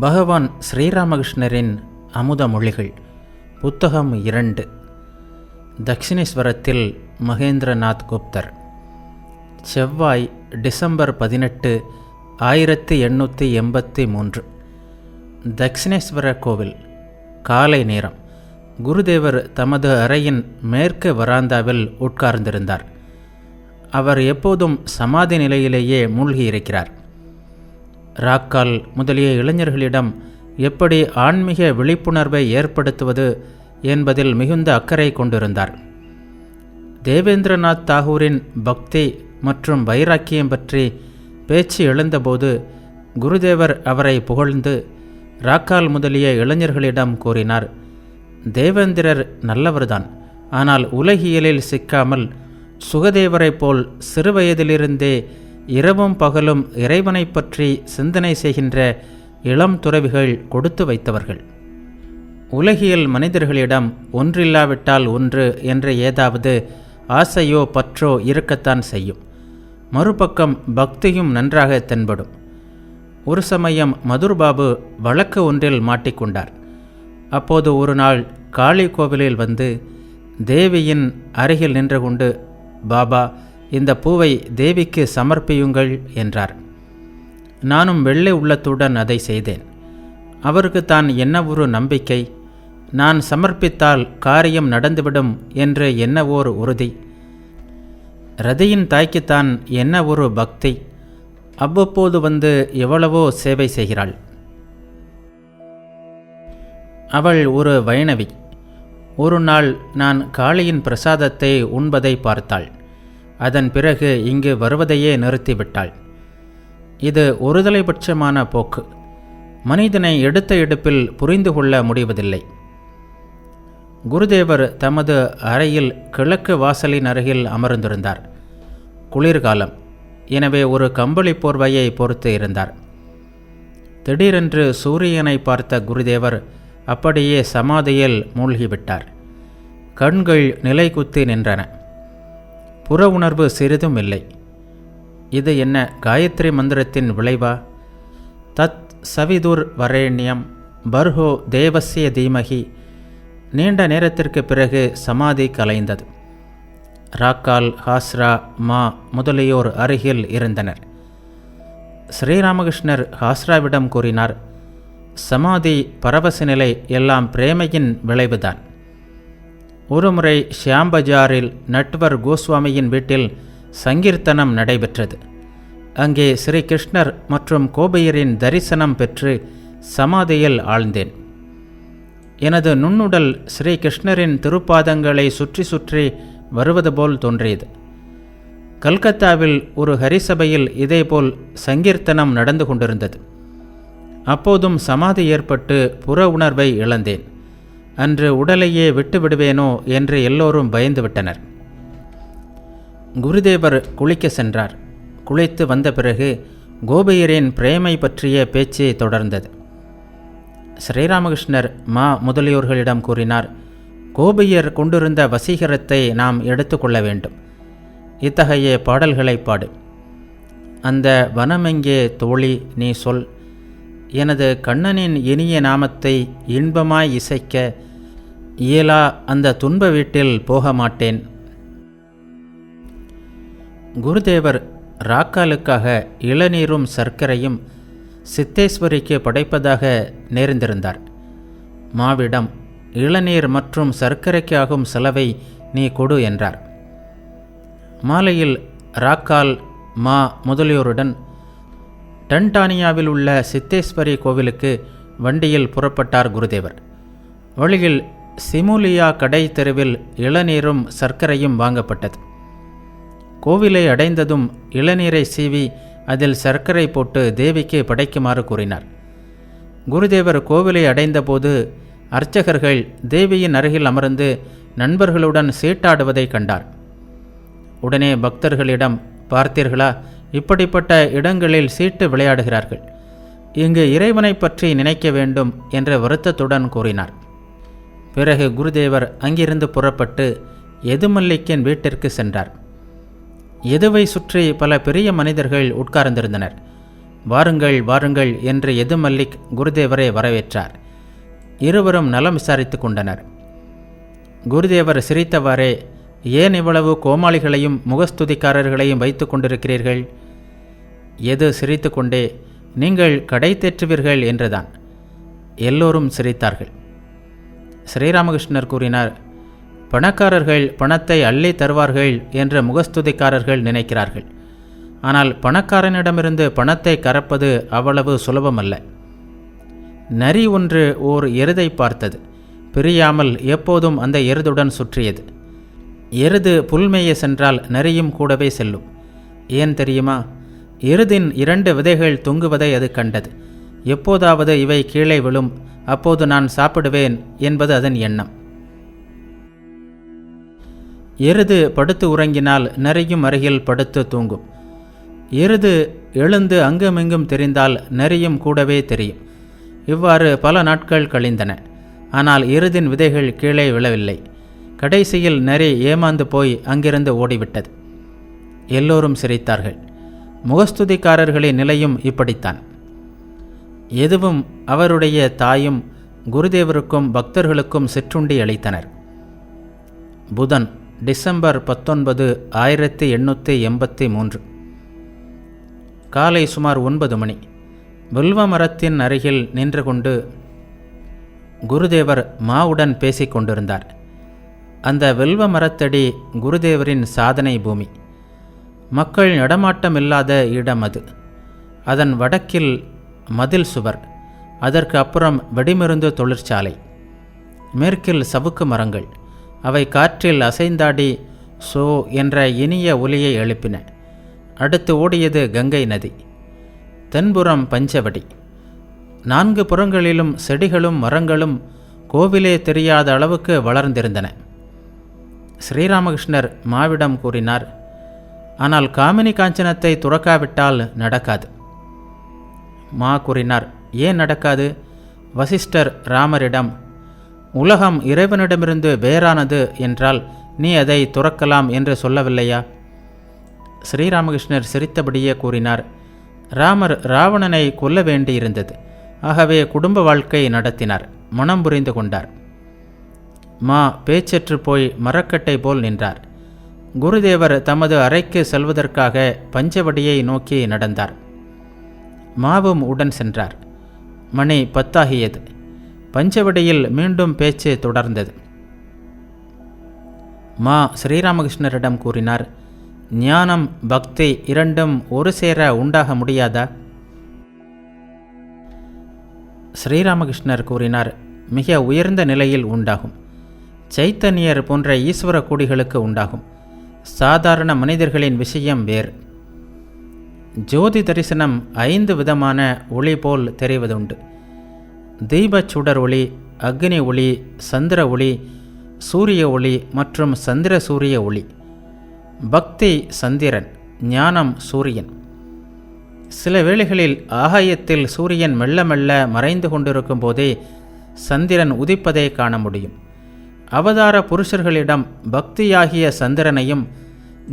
பகவான் ஸ்ரீராமகிருஷ்ணரின் அமுத மொழிகள். புத்தகம் இரண்டு. தக்ஷிணேஸ்வரத்தில் மகேந்திரநாத் குப்தர். செவ்வாய் டிசம்பர் பதினெட்டு ஆயிரத்தி எண்ணூற்றி எண்பத்தி மூன்று. தக்ஷிணேஸ்வர கோவில். காலை நேரம். குருதேவர் தமது அறையின் மேற்கு வராந்தாவில் உட்கார்ந்திருந்தார். அவர் எப்போதும் சமாதி நிலையிலேயே மூழ்கியிருக்கிறார். ராக்கால் முதலிய இளைஞர்களிடம் எப்படி ஆன்மீக விழிப்புணர்வை ஏற்படுத்துவது என்பதில் மிகுந்த அக்கறை கொண்டிருந்தார். தேவேந்திரநாத் தாகூரின் பக்தி மற்றும் வைராக்கியம் பற்றி பேச்சு எழுந்தபோது குருதேவர் அவரை புகழ்ந்து ராக்கால் முதலிய இளைஞர்களிடம் கூறினார் தேவேந்திரர் நல்லவர்தான். ஆனால் உலகியலில் சிக்காமல் சுகதேவரைப் போல் சிறுவயதிலிருந்தே இரவும் பகலும் இறைவனைப் பற்றி சிந்தனை செய்கின்ற இளம் துறவிகள் கொடுத்து வைத்தவர்கள். உலகியல் மனிதர்களிடம் ஒன்றில்லாவிட்டால் ஒன்று என்ற ஏதாவது ஆசையோ பற்றோ இருக்கத்தான் செய்யும். மறுபக்கம் பக்தியும் நன்றாக தென்படும். ஒரு சமயம் மதுர்பாபு வழக்கு ஒன்றில் மாட்டிக்கொண்டார் அப்போது ஒரு நாள் காளி கோவிலில் வந்து தேவியின் அருகில் நின்று கொண்டு பாபா இந்த பூவை தேவிக்கு சமர்ப்பியுங்கள் என்றார். நானும் வெள்ளை உள்ளத்துடன் அதை செய்தேன். அவருக்கு தான் என்ன ஒரு நம்பிக்கை? நான் சமர்ப்பித்தால் காரியம் நடந்துவிடும் என்று என்ன ஓர் உறுதி. ரதியின் தாய்க்குத்தான் என்ன ஒரு பக்தி? அவ்வப்போது வந்து எவ்வளவோ சேவை செய்கிறாள். அவள் ஒரு வைணவி. ஒரு நாள் நான் காளியின் பிரசாதத்தை உண்பதை பார்த்தாள். அதன் பிறகு இங்கு வருவதையே நிறுத்திவிட்டாள். இது ஒருதலைபட்சமான போக்கு. மனிதனை எடுத்த எடுப்பில் புரிந்து கொள்ள முடிவதில்லை. குருதேவர் தமது அறையில் கிழக்கு வாசலின் அருகில் அமர்ந்திருந்தார். குளிர்காலம். எனவே ஒரு கம்பளி போர்வையை பொறுத்து இருந்தார். திடீரென்று சூரியனை பார்த்த குருதேவர் அப்படியே சமாதியில் மூழ்கிவிட்டார். கண்கள் நிலைகுத்தி நின்றன. புற உணர்வு சிறிதும் இல்லை. இது என்ன காயத்ரி மந்திரத்தின் விளைவா? தத் சவிதுர் வரேண்யம் பர்ஹோ தேவசிய தீமகி. நீண்ட நேரத்திற்கு பிறகு சமாதி கலைந்தது. ராக்கால் ஹாஸ்ரா மா முதலியோர் அருகில் இருந்தனர். ஸ்ரீராமகிருஷ்ணர் ஹாஸ்ராவிடம் கூறினார் சமாதி பரவச நிலை எல்லாம் பிரேமையின் விளைவுதான். ஒருமுறை ஷியாம்பஜாரில் நட்வர் கோஸ்வாமியின் வீட்டில் சங்கீர்த்தனம் நடைபெற்றது. அங்கே ஸ்ரீ கிருஷ்ணர் மற்றும் கோபையரின் தரிசனம் பெற்று சமாதியில் ஆழ்ந்தேன். எனது நுண்ணுடல் ஸ்ரீ கிருஷ்ணரின் திருப்பாதங்களை சுற்றி சுற்றி வருவது போல் தோன்றியது. கல்கத்தாவில் ஒரு ஹரிசபையில் இதேபோல் சங்கீர்த்தனம் நடந்து கொண்டிருந்தது. அப்போதும் சமாதி ஏற்பட்டு புற உணர்வை இழந்தேன். அன்று உடலையே விட்டுவிடுவேனோ என்று எல்லோரும் பயந்து விட்டனர் குருதேவர் குளிக்க சென்றார். குளித்து வந்த பிறகு கோபியரின் பிரேமை பற்றிய பேச்சு தொடர்ந்தது. ஸ்ரீராமகிருஷ்ணர் மா முதலியோர்களிடம் கூறினார் கோபியர் கொண்டிருந்த வசீகரத்தை நாம் எடுத்துக்கொள்ள வேண்டும். இத்தகைய பாடல்களை பாடு. அந்த வனமெங்கே தோழி நீ சொல். எனது கண்ணனின் இனிய நாமத்தை இன்பமாய் இசைக்க இயலா அந்த துன்ப வீட்டில் போக மாட்டேன் குருதேவர் ராக்காலுக்காக இளநீரும் சர்க்கரையும் சித்தேஸ்வரிக்கு படைப்பதாக நேர்ந்திருந்தார். மாவிடம் இளநீர் மற்றும் சர்க்கரைக்கு ஆகும் செலவை நீ கொடு என்றார். மாலையில் ராக்கால் மா முதலியோருடன் டன்டானியாவில் உள்ள சித்தேஸ்வரி கோவிலுக்கு வண்டியில் புறப்பட்டார் குருதேவர். வழியில் சிமுலியா கடை தெருவில் இளநீரும் சர்க்கரையும் வாங்கப்பட்டது. கோவிலை அடைந்ததும் இளநீரை சீவி அதில் சர்க்கரை போட்டு தேவிக்கு படைக்குமாறு கூறினார். குருதேவர் கோவிலை அடைந்தபோது அர்ச்சகர்கள் தேவியின் அருகில் அமர்ந்து நண்பர்களுடன் சீட்டாடுவதை கண்டார். உடனே பக்தர்களிடம் பார்த்தீர்களா இப்படிப்பட்ட இடங்களில் சீட்டு விளையாடுகிறார்கள். இங்கு இறைவனை பற்றி நினைக்க வேண்டும் என்ற வருத்தத்துடன் கூறினார். பிறகு குருதேவர் அங்கிருந்து புறப்பட்டு எதுமல்லிக்கின் வீட்டிற்கு சென்றார். எதுவை சுற்றி பல பெரிய மனிதர்கள் உட்கார்ந்திருந்தனர். வாருங்கள் வாருங்கள் என்று எது மல்லிக் குருதேவரை வரவேற்றார். இருவரும் நலம் விசாரித்து கொண்டனர். குருதேவர் சிரித்தவாறே ஏன் இவ்வளவு கோமாளிகளையும் முகஸ்துதிக்காரர்களையும் வைத்து கொண்டிருக்கிறீர்கள்? எது சிரித்து கொண்டே நீங்கள் கடை தேற்றுவீர்கள் என்றுதான். எல்லோரும் சிரித்தார்கள். ஸ்ரீராமகிருஷ்ணர் கூறினார். பணக்காரர்கள் பணத்தை அள்ளி தருவார்கள் என்று முகஸ்துதிக்காரர்கள் நினைக்கிறார்கள். ஆனால் பணக்காரனிடமிருந்து பணத்தை கறப்பது அவ்வளவு சுலபமல்ல. நரி ஒன்று ஓர் எருதை பார்த்தது. பிரியாமல் எப்போதும் அந்த எருதுடன் சுற்றியது. எருது புல்மேய சென்றால் நரியும் கூடவே செல்லும். ஏன் தெரியுமா? எருதின் இரண்டு விதைகள் தொங்குவதை அது கண்டது. எப்போதாவது இவை கீழே விழும். அப்போது நான் சாப்பிடுவேன் என்பது அதன் எண்ணம். எருது படுத்து உறங்கினால் நரியும் அருகில் படுத்து தூங்கும். எருது எழுந்து அங்குமிங்கும் தெரிந்தால் நரியும் கூடவே தெரியும். இவ்வாறு பல நாட்கள் கழிந்தன. ஆனால் எருதின் விதைகள் கீழே விழவில்லை. கடைசியில் நரி ஏமாந்து போய் அங்கிருந்து ஓடிவிட்டது. எல்லோரும் சிரித்தார்கள். முகஸ்துதிக்காரர்களின் நிலையும் இப்படித்தான். எதுவும் அவருடைய தாயும் குருதேவருக்கும் பக்தர்களுக்கும் சிற்றுண்டி அளித்தனர். புதன் டிசம்பர் பத்தொன்பது ஆயிரத்தி எண்ணூற்றி எண்பத்தி மூன்று. காலை சுமார் ஒன்பது மணி. வில்வ மரத்தின் அருகில் நின்று கொண்டு குருதேவர் மாவுடன் பேசிக் கொண்டிருந்தார். அந்த வில்வ மரத்தடி குருதேவரின் சாதனை பூமி. மக்கள் நடமாட்டமில்லாத இடம் அது. அதன் வடக்கில் மதில் சுவர். அதற்கு அப்புறம் வெடிமருந்து தொழிற்சாலை. மேற்கில் சவுக்கு மரங்கள். அவை காற்றில் அசைந்தாடி சோ என்ற இனிய ஒலியை எழுப்பின. அடுத்து ஓடியது கங்கை நதி. தென்புறம் பஞ்சவடி. நான்கு புறங்களிலும் செடிகளும் மரங்களும் கோவிலே தெரியாத அளவுக்கு வளர்ந்திருந்தன. ஸ்ரீராமகிருஷ்ணர் மாவிடம் கூறினார் ஆனால் காமினி காஞ்சனத்தை துறக்காவிட்டால் நடக்காது. மா கூறினார் ஏன் நடக்காது? வசிஷ்டர் ராமரிடம் உலகம் இறைவனிடமிருந்து வேறானது என்றால் நீ அதை துறக்கலாம் என்று சொல்லவில்லையா? ஸ்ரீராமகிருஷ்ணர் சிரித்தபடியே கூறினார் ராமர் ராவணனை கொல்ல வேண்டியிருந்தது. ஆகவே குடும்ப வாழ்க்கை நடத்தினார். மனம் புரிந்து கொண்டார். மா பேச்சற்று போய் மரக்கட்டை போல் நின்றார். குருதேவர் தமது அறைக்கு செல்வதற்காக பஞ்சவடியை நோக்கி நடந்தார். மாவும் உடன் சென்றார். மணி பத்தாகியது. பஞ்சவடியில் மீண்டும் பேச்சு தொடர்ந்தது. மா ஸ்ரீராமகிருஷ்ணரிடம் கூறினார் ஞானம் பக்தி இரண்டும் ஒரு சேர உண்டாக முடியாதா? ஸ்ரீராமகிருஷ்ணர் கூறினார் மிக உயர்ந்த நிலையில் உண்டாகும். சைத்தன்யர் போன்ற ஈஸ்வர கூடிகளுக்கு உண்டாகும். சாதாரண மனிதர்களின் விஷயம் வேறு. ஜோதி தரிசனம் ஐந்து விதமான ஒளி போல் தெரிவதுண்டு. தீபச் சுடர் ஒளி அக்னி ஒளி சந்திர ஒளி சூரிய ஒளி மற்றும் சந்திர சூரிய ஒளி. பக்தி சந்திரன் ஞானம் சூரியன். சில வேளைகளில் ஆகாயத்தில் சூரியன் மெல்ல மெல்ல மறைந்து கொண்டிருக்கும் போதே சந்திரன் உதிப்பதை காண முடியும். அவதார புருஷர்களிடம் பக்தியாகிய சந்திரனையும்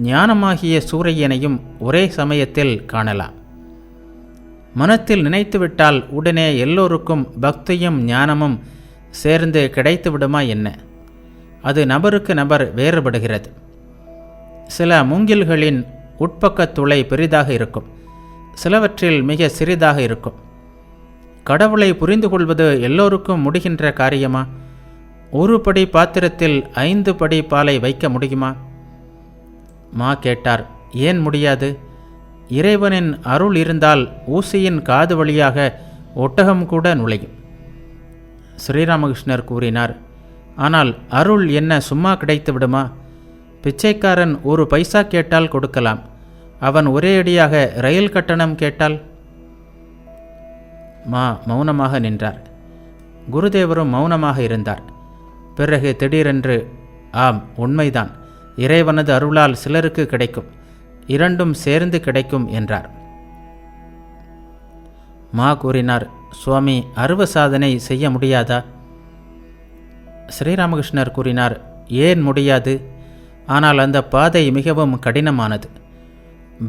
ஞானமாகிய சூரியனையும் ஒரே சமயத்தில் காணலாம். மனத்தில் நினைத்துவிட்டால் உடனே எல்லோருக்கும் பக்தியும் ஞானமும் சேர்ந்து கிடைத்து விடுமா என்ன? அது நபருக்கு நபர் வேறுபடுகிறது. சில மூங்கில்களின் உட்பக்கத் துளை பெரிதாக இருக்கும். சிலவற்றில் மிக சிறிதாக இருக்கும். கடவுளை புரிந்து கொள்வது எல்லோருக்கும் முடிகின்ற காரியமா? ஒரு படி பாத்திரத்தில் ஐந்து படி பாலை வைக்க முடியுமா? மா கேட்டார் ஏன் முடியாது? இறைவனின் அருள் இருந்தால் ஊசியின் காது வழியாக ஒட்டகம் கூட நுழையும். ஸ்ரீராமகிருஷ்ணர் கூறினார் ஆனால் அருள் என்ன சும்மா கிடைத்து விடுமா? பிச்சைக்காரன் ஒரு பைசா கேட்டால் கொடுக்கலாம். அவன் ஒரே அடியாக ரயில் கட்டணம் கேட்டால்? மா மௌனமாக நின்றார். குருதேவரும் மௌனமாக இருந்தார். பிறகு திடீரென்று ஆம் உண்மைதான். இறைவனது அருளால் சிலருக்கு கிடைக்கும் இரண்டும் சேர்ந்து கிடைக்கும் என்றார். மா கூறினார் சுவாமி அருவ சாதனை செய்ய முடியாதா? ஸ்ரீராமகிருஷ்ணர் கூறினார் ஏன் முடியாது? ஆனால் அந்த பாதை மிகவும் கடினமானது.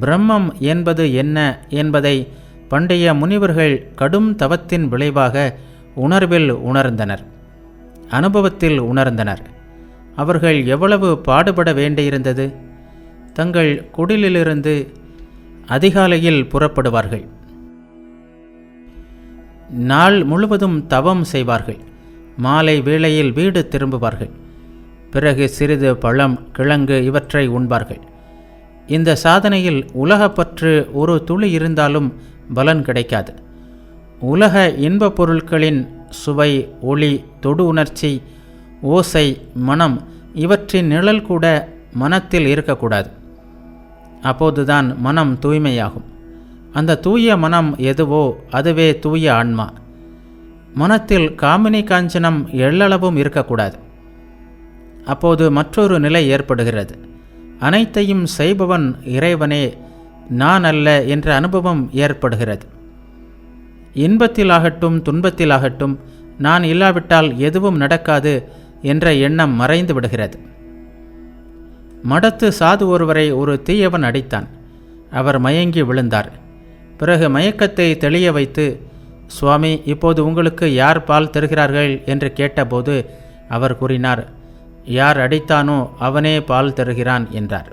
பிரம்மம் என்பது என்ன என்பதை பண்டைய முனிவர்கள் கடும் தவத்தின் விளைவாக உணர்வில் உணர்ந்தனர் அனுபவத்தில் உணர்ந்தனர். அவர்கள் எவ்வளவு பாடுபட வேண்டியிருந்தது? தங்கள் குடிலிலிருந்து அதிகாலையில் புறப்படுவார்கள். நாள் முழுவதும் தவம் செய்வார்கள். மாலை வேளையில் வீடு திரும்புவார்கள். பிறகு சிறிது பழம் கிழங்கு இவற்றை உண்பார்கள். இந்த சாதனையில் உலகப்பற்று ஒரு துளி இருந்தாலும் பலன் கிடைக்காது. உலக இன்பப் பொருட்களின் சுவை ஒளி தொடு உணர்ச்சி ஓசை மனம் இவற்றின் நிழல் கூட மனத்தில் இருக்கக்கூடாது. அப்போதுதான் மனம் தூய்மையாகும். அந்த தூய மனம் எதுவோ அதுவே தூய ஆன்மா. மனத்தில் காமினி காஞ்சனம் எள்ளளவும் இருக்கக்கூடாது. அப்போது மற்றொரு நிலை ஏற்படுகிறது. அனைத்தையும் செய்பவன் இறைவனே நான் அல்ல என்ற அனுபவம் ஏற்படுகிறது. இன்பத்திலாகட்டும் துன்பத்திலாகட்டும் நான் இல்லாவிட்டால் எதுவும் நடக்காது என்ற எண்ணம் மறைந்து விடுகிறது. மடத்து சாது ஒருவரை ஒரு தீயவன் அடித்தான். அவர் மயங்கி விழுந்தார். பிறகு மயக்கத்தை தெளிய வைத்து சுவாமி இப்போது உங்களுக்கு யார் பால் தருகிறார்கள்? என்று கேட்டபோது அவர் கூறினார் யார் அடித்தானோ அவனே பால் தருகிறான் என்றார்.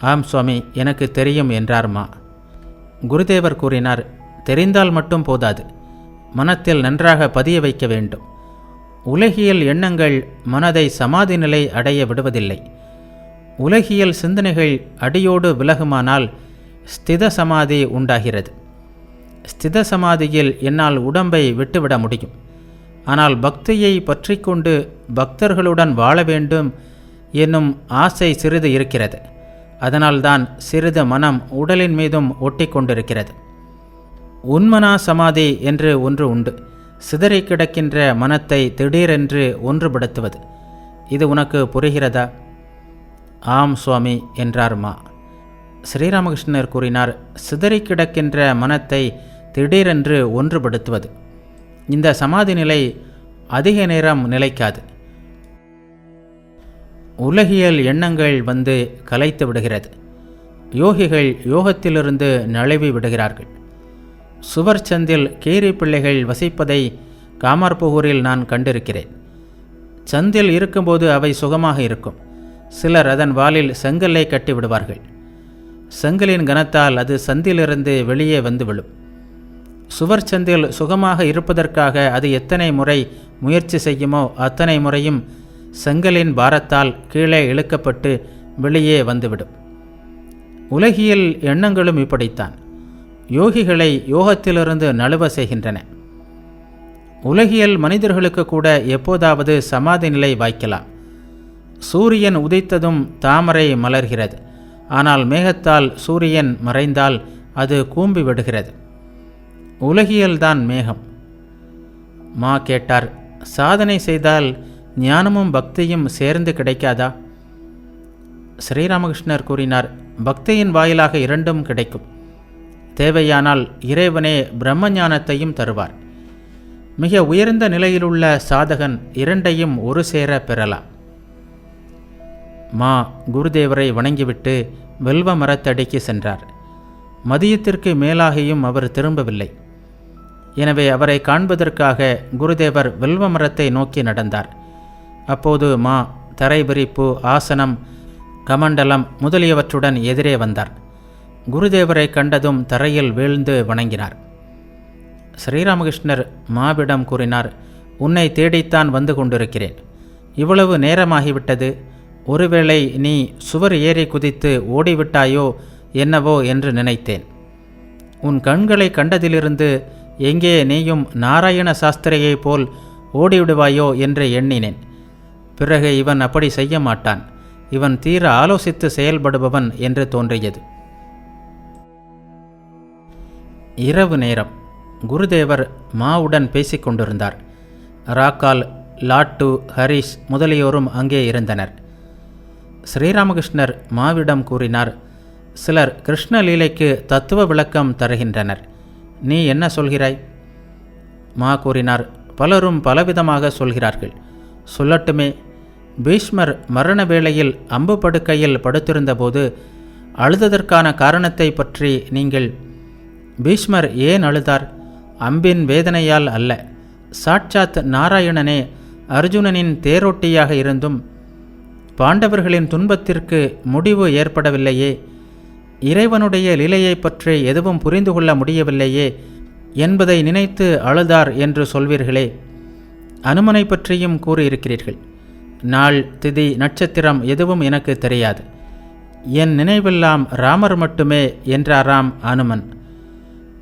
ஆம் சுவாமி எனக்கு தெரியும் என்றார்மா. குருதேவர் கூறினார் தெரிந்தால் மட்டும் போதாது. மனத்தில் நன்றாக பதிய வைக்க வேண்டும். உலகியல் எண்ணங்கள் மனதை சமாதி நிலை அடைய விடுவதில்லை. உலகியல் சிந்தனைகள் அடியோடு விலகுமானால் ஸ்தித சமாதி உண்டாகிறது. ஸ்தித சமாதியில் என்னால் உடம்பை விட்டுவிட முடியும். ஆனால் பக்தியை பற்றி கொண்டு பக்தர்களுடன் வாழ வேண்டும் என்னும் ஆசை சிறிது இருக்கிறது. அதனால்தான் சிறிது மனம் உடலின் மீதும் ஒட்டி கொண்டிருக்கிறது உன்மனா சமாதி என்று ஒன்று உண்டு. சிதறி கிடக்கின்ற மனத்தை திடீரென்று ஒன்றுபடுத்துவது. இது உனக்கு புரிகிறதா? ஆம் சுவாமி என்றார் மா. ஸ்ரீராமகிருஷ்ணர் கூறினார் சிதறி கிடக்கின்ற மனத்தை திடீரென்று ஒன்றுபடுத்துவது. இந்த சமாதி நிலை அதிக நேரம் நிலைக்காது. உலகியல் எண்ணங்கள் வந்து கலைத்து விடுகிறது. யோகிகள் யோகத்திலிருந்து நழுவி விடுகிறார்கள். சுவர் சந்தில் கீரி பிள்ளைகள் வசிப்பதை காமர்புகூரில் நான் கண்டிருக்கிறேன். சந்தில் இருக்கும்போது அவை சுகமாக இருக்கும். சிலர் அதன் வாலில் செங்கல்லை கட்டி விடுவார்கள். செங்கலின் கனத்தால் அது சந்திலிருந்து வெளியே வந்து விழும் சுவர் சந்தில் சுகமாக இருப்பதற்காக அது எத்தனை முறை முயற்சி செய்யுமோ அத்தனை முறையும் செங்கலின் பாரத்தால் கீழே இழுக்கப்பட்டு வெளியே வந்துவிடும். உலகியல் எண்ணங்களும் இப்படித்தான். யோகிகளை யோகத்திலிருந்து நழுவ செய்கின்றன. உலகியல் மனிதர்களுக்கு கூட எப்போதாவது சமாதி நிலை வாய்க்கலாம். சூரியன் உதித்ததும் தாமரை மலர்கிறது. ஆனால் மேகத்தால் சூரியன் மறைந்தால் அது கூம்பி விடுகிறது. உலகியல்தான் மேகம். மா கேட்டார் சாதனை செய்தால் ஞானமும் பக்தியும் சேர்ந்து கிடைக்காதா? ஸ்ரீராமகிருஷ்ணர் கூறினார் பக்தியின் வாயிலாக இரண்டும் கிடைக்கும். தேவையானால் இறைவனே பிரம்ம ஞானத்தையும் தருவார். மிக உயர்ந்த நிலையிலுள்ள சாதகன் இரண்டையும் ஒரு சேர பெறலாம். மா குருதேவரை வணங்கிவிட்டு வெல்வ மரத்தடிக்கு சென்றார். மதியத்திற்கு மேலாகியும் அவர் திரும்பவில்லை. எனவே அவரை காண்பதற்காக குருதேவர் வெல்வ மரத்தை நோக்கி நடந்தார். அப்போது மா தரைபிரிப்பு ஆசனம் கமண்டலம் முதலியவற்றுடன் எதிரே வந்தார். குருதேவரை கண்டதும் தரையில் வீழ்ந்து வணங்கினார். ஸ்ரீராமகிருஷ்ணர் மாவிடம் கூறினார் உன்னை தேடித்தான் வந்து கொண்டிருக்கிறேன். இவ்வளவு நேரமாகிவிட்டது. ஒருவேளை நீ சுவர் ஏறி குதித்து ஓடிவிட்டாயோ என்னவோ என்று நினைத்தேன். உன் கண்களை கண்டதிலிருந்து எங்கே நீயும் நாராயண சாஸ்திரியைப் போல் ஓடிவிடுவாயோ என்று எண்ணினேன். பிறகு இவன் அப்படி செய்ய மாட்டான். இவன் தீர ஆலோசித்து செயல்படுபவன் என்று தோன்றியது. இரவு நேரம் குருதேவர் மாவுடன் பேசிக்கொண்டிருந்தார். ராக்கால் லாட்டு ஹரிஷ் முதலியோரும் அங்கே இருந்தனர். ஸ்ரீராமகிருஷ்ணர் மாவிடம் கூறினார் சிலர் கிருஷ்ணலீலைக்கு தத்துவ விளக்கம் தருகின்றனர். நீ என்ன சொல்கிறாய்? மா கூறினார் பலரும் பலவிதமாக சொல்கிறார்கள். சொல்லட்டுமே. பீஷ்மர் மரண வேளையில் அம்பு படுக்கையில் படுத்திருந்தபோது அழுததற்கான காரணத்தை பற்றி நீங்கள் பீஷ்மர் ஏன் அழுதார்? அம்பின் வேதனையால் அல்ல. சாட்சாத் நாராயணனே அர்ஜுனனின் தேரோட்டியாக இருந்தும் பாண்டவர்களின் துன்பத்திற்கு முடிவு ஏற்படவில்லையே. இறைவனுடைய லீலையைப் பற்றி எதுவும் புரிந்து கொள்ள முடியவில்லையே என்பதை நினைத்து அழுதார் என்று சொல்வீர்களே. அனுமனை பற்றியும் கூறியிருக்கிறீர்கள். நாள் திதி நட்சத்திரம் எதுவும் எனக்கு தெரியாது. என் நினைவெல்லாம் ராமர் மட்டுமே என்றாராம் அனுமன்.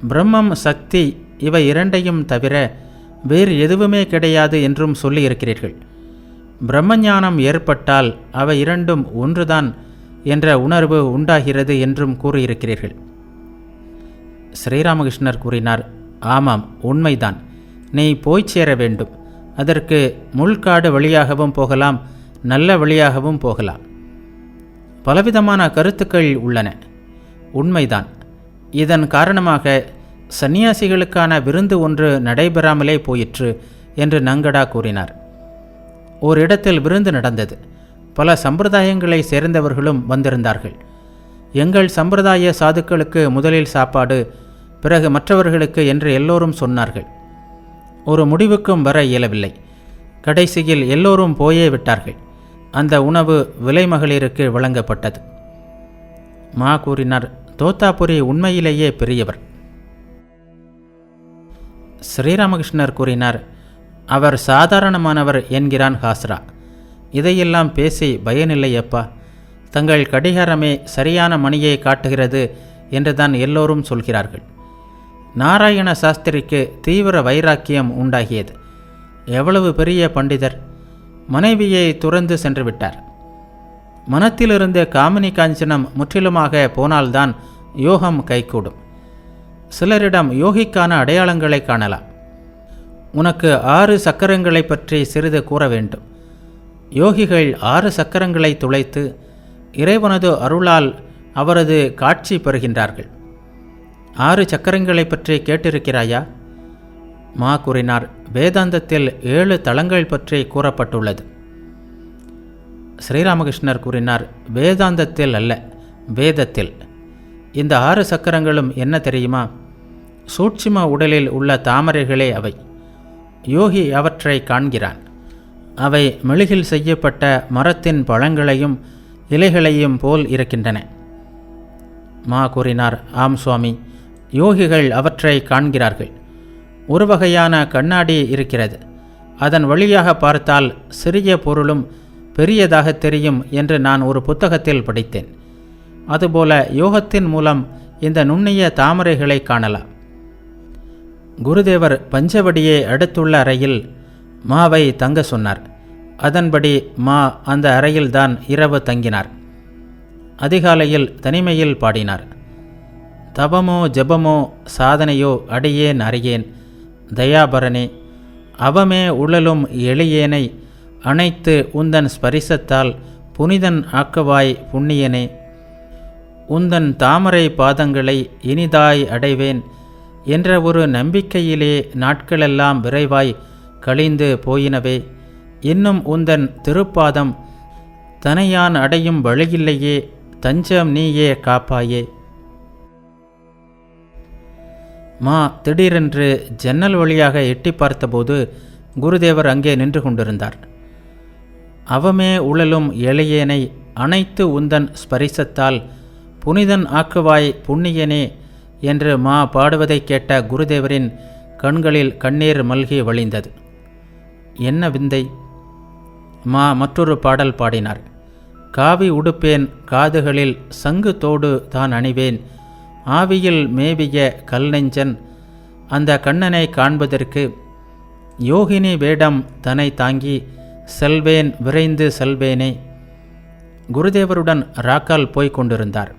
பிரம்மம் சக்தி இவை இரண்டையும் தவிர வேறு எதுவுமே கிடையாது என்றும் சொல்லியிருக்கிறீர்கள். பிரம்மஞானம் ஏற்பட்டால் அவை இரண்டும் ஒன்றுதான் என்ற உணர்வு உண்டாகிறது என்றும் கூறியிருக்கிறீர்கள். ஸ்ரீராமகிருஷ்ணர் கூறினார் ஆமாம் உண்மைதான். நீ போய்ச் சேர வேண்டும். அதற்கு முள்காடு வழியாகவும் போகலாம் நல்ல வழியாகவும் போகலாம். பலவிதமான கருத்துக்கள் உள்ளன. உண்மைதான். இதன் காரணமாக சந்நியாசிகளுக்கான விருந்து ஒன்று நடைபெறாமலே போயிற்று என்று நங்கடா கூறினார். ஓரிடத்தில் விருந்து நடந்தது. பல சம்பிரதாயங்களை சேர்ந்தவர்களும் வந்திருந்தார்கள். எங்கள் சம்பிரதாய சாதுக்களுக்கு முதலில் சாப்பாடு பிறகு மற்றவர்களுக்கு என்று எல்லோரும் சொன்னார்கள். ஒரு முடிவுக்கும் வர இயலவில்லை. கடைசியில் எல்லோரும் போயே விட்டார்கள். அந்த உணவு விலை மகளிருக்கு வழங்கப்பட்டது. மா கூறினார் தோத்தாபுரி உண்மையிலேயே பெரியவர். ஸ்ரீராமகிருஷ்ணர் கூறினார் அவர் சாதாரணமானவர் என்கிறான் ஹாஸ்ரா. இதையெல்லாம் பேசி பயனில்லையப்பா தங்கள் கடிகாரமே சரியான மணியை காட்டுகிறது என்றுதான் எல்லோரும் சொல்கிறார்கள். நாராயண சாஸ்திரிக்கு தீவிர வைராக்கியம் உண்டாகியது. எவ்வளவு பெரிய பண்டிதர். மனைவியை துறந்து சென்றுவிட்டார் மனத்திலிருந்து காமினி காஞ்சனம் முற்றிலுமாக போனால்தான் யோகம் கைகூடும். சிலரிடம் யோகிக்கான அடையாளங்களை காணலாம். உனக்கு ஆறு சக்கரங்களை பற்றி சிறிது கூற வேண்டும். யோகிகள் ஆறு சக்கரங்களை துளைத்து இறைவனது அருளால் அவரது காட்சி பெறுகின்றார்கள். ஆறு சக்கரங்களை பற்றி கேட்டிருக்கிறாயா? மா கூறினார் வேதாந்தத்தில் ஏழு தளங்கள் பற்றி கூறப்பட்டுள்ளது. ஸ்ரீராமகிருஷ்ணர் கூறினார் வேதாந்தத்தில் அல்ல வேதத்தில். இந்த ஆறு சக்கரங்களும் என்ன தெரியுமா? சூட்சிம உடலில் உள்ள தாமரைகளே அவை. யோகி அவற்றை காண்கிறான். அவை மெழுகில் செய்யப்பட்ட மரத்தின் பழங்களையும் இலைகளையும் போல் இருக்கின்றன. மா கூறினார் ஆம் சுவாமி யோகிகள் அவற்றை காண்கிறார்கள். ஒரு வகையான கண்ணாடி இருக்கிறது. அதன் வழியாக பார்த்தால் சிறிய பொருளும் பெரியதாக தெரியும் என்று நான் ஒரு புத்தகத்தில் படித்தேன். அதுபோல யோகத்தின் மூலம் இந்த நுண்ணிய தாமரைகளை காணலாம். குருதேவர் பஞ்சவடியை அடுத்துள்ள அறையில் மாவை தங்க சொன்னார். அதன்படி மா அந்த அறையில்தான் இரவு தங்கினார். அதிகாலையில் தனிமையில் பாடினார். தவமோ ஜெபமோ சாதனையோ அடியேன் அறியேன் தயாபரணி அவமே உழலும் எளியேனை அனைத்து உந்தன் ஸ்பரிசத்தால் புனிதன் ஆக்கவாய் புண்ணியனே. உந்தன் தாமரை பாதங்களை இனிதாய் அடைவேன். என்ற ஒரு நம்பிக்கையிலே நாட்களெல்லாம் விரைவாய் கழிந்து போயினவே. இன்னும் உந்தன் திருப்பாதம் தனையான் அடையும் வழியில்லையே தஞ்சம் நீயே காப்பாயே. மா திடீரென்று ஜன்னல் வழியாக எட்டி பார்த்தபோது குருதேவர் அங்கே நின்று கொண்டிருந்தார். அவமே உழலும் எளியேனை அனைத்து உந்தன் ஸ்பரிசத்தால் புனிதன் ஆக்குவாய் புண்ணியனே என்று மா பாடுவதைக் கேட்ட குருதேவரின் கண்களில் கண்ணீர் மல்கி வழிந்தது. என்ன விந்தை? மா மற்றொரு பாடல் பாடினார். காவி உடுப்பேன் காதுகளில் சங்கு தோடு தான் அணிவேன் ஆவியில் மேவிய கல்நெஞ்சன் அந்த கண்ணனை காண்பதற்கு யோகினி வேடம் தன்னை தாங்கி செல்வேன் விரைந்து செல்வேனே. குருதேவருடன் ராக்கால் போய்க் கொண்டிருந்தார்.